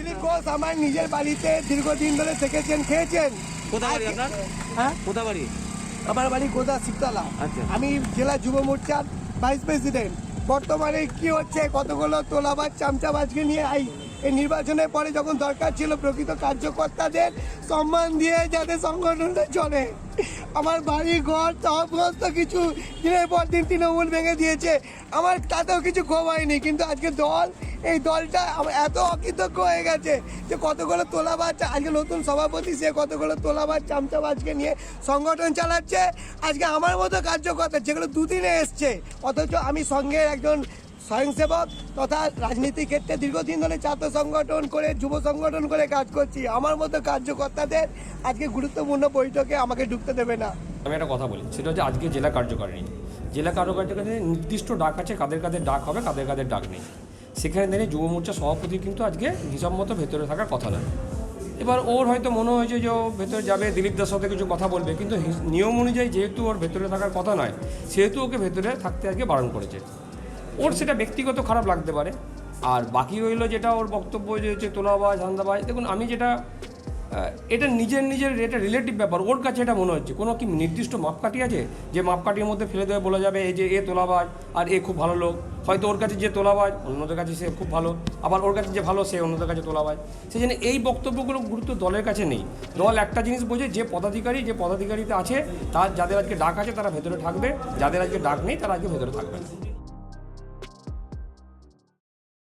দিলীপ ঘোষ আমার নিজের বাড়িতে দীর্ঘদিন ধরে থেকেছেন খেয়েছেন। কোথায় বাড়ি আপনার? হ্যাঁ? কোথায় বাড়ি? আমার বাড়ি গোদা শিবতলা। আচ্ছা। আমি জেলা যুব মোর্চার ভাইস প্রেসিডেন্ট। বর্তমানে কি হচ্ছে? কতগুলো তোলাবাজ, চামচাবাজকে নিয়ে আই এই নির্বাচনের পরে যখন দরকার ছিল প্রকৃত কার্যকর্তাদের সম্মান দিয়ে যাতে সংগঠনটা চলে। আমার বাড়ি ঘর সমস্ত কিছু দিনের পর দিন তৃণমূল ভেঙে দিয়েছে। আমার তাতেও কিছু ক্ষোভ হয়নি, কিন্তু আজকে দল, এই দলটা এত অকৃতজ্ঞ হয়ে গেছে যে কতগুলো তোলাবাজ, আজকে নতুন সভাপতি সে কতগুলো তোলাবাজ, চামচাবাজকে নিয়ে সংগঠন চালাচ্ছে। আজকে আমার মতো কার্যকর্তা যেগুলো দুদিনে এসছে, অথচ আমি সঙ্গে একজন স্বয়ংসেবক তথা রাজনীতি ক্ষেত্রে দীর্ঘদিন ধরে ছাত্র সংগঠন করে, যুব সংগঠন করে কাজ করছি। আমার মতো কার্যকর্তাদের আজকে গুরুত্বপূর্ণ বৈঠকে আমাকে ঢুকতে দেবে না। আমি একটা কথা বলি, সেটা হচ্ছে আজকে জেলা কার্যকারিণী। জেলা কার্যকারিণীর কাছে নির্দিষ্ট ডাক আছে, কাদের কাদের ডাক হবে, কাদের কাদের ডাক নেই। সেখানে দাঁড়িয়ে যুব মোর্চা সভাপতি কিন্তু আজকে হিসাব মতো ভেতরে থাকার কথা না এবার ওর হয়তো মনে হয়েছে যে ও ভেতরে যাবে, দিলীপ দাস সাথে কিছু কথা বলবে, কিন্তু নিয়ম অনুযায়ী যেহেতু ওর ভেতরে থাকার কথা নয়, সেহেতু ওকে ভেতরে থাকতে আজকে বারণ করেছে। ওর সেটা ব্যক্তিগত খারাপ লাগতে পারে। আর বাকি রইল যেটা ওর বক্তব্য যে হচ্ছে তোলাবাজ হান্দাবাজ দেখুন আমি যেটা এটা নিজের নিজের, এটা রিলেটিভ ব্যাপার। ওর কাছে এটা মনে হচ্ছে। কোনো কি নির্দিষ্ট মাপকাঠি আছে? যে মাপকাঠির মধ্যে ফেলে দেবে বলা যাবে, এই যে এ তোলাবাজ আর এ খুব ভালো লোক। হয়তো ওর কাছে যে তোলাবাজ, অন্যদের কাছে সে খুব ভালো। আবার ওর কাছে যে ভালো, সে অন্যদের কাছে তোলাবাজ। সেই জন্য এই বক্তব্যগুলো গুরুত্ব দলের কাছে নেই। দল একটা জিনিস বোঝে, যে পদাধিকারী, যে পদাধিকারীতে আছে, তার যাদের আজকে ডাক আছে, তারা ভেতরে থাকবে যাদের আজকে ডাক নেই, তারা আজকে ভেতরে থাকবে না।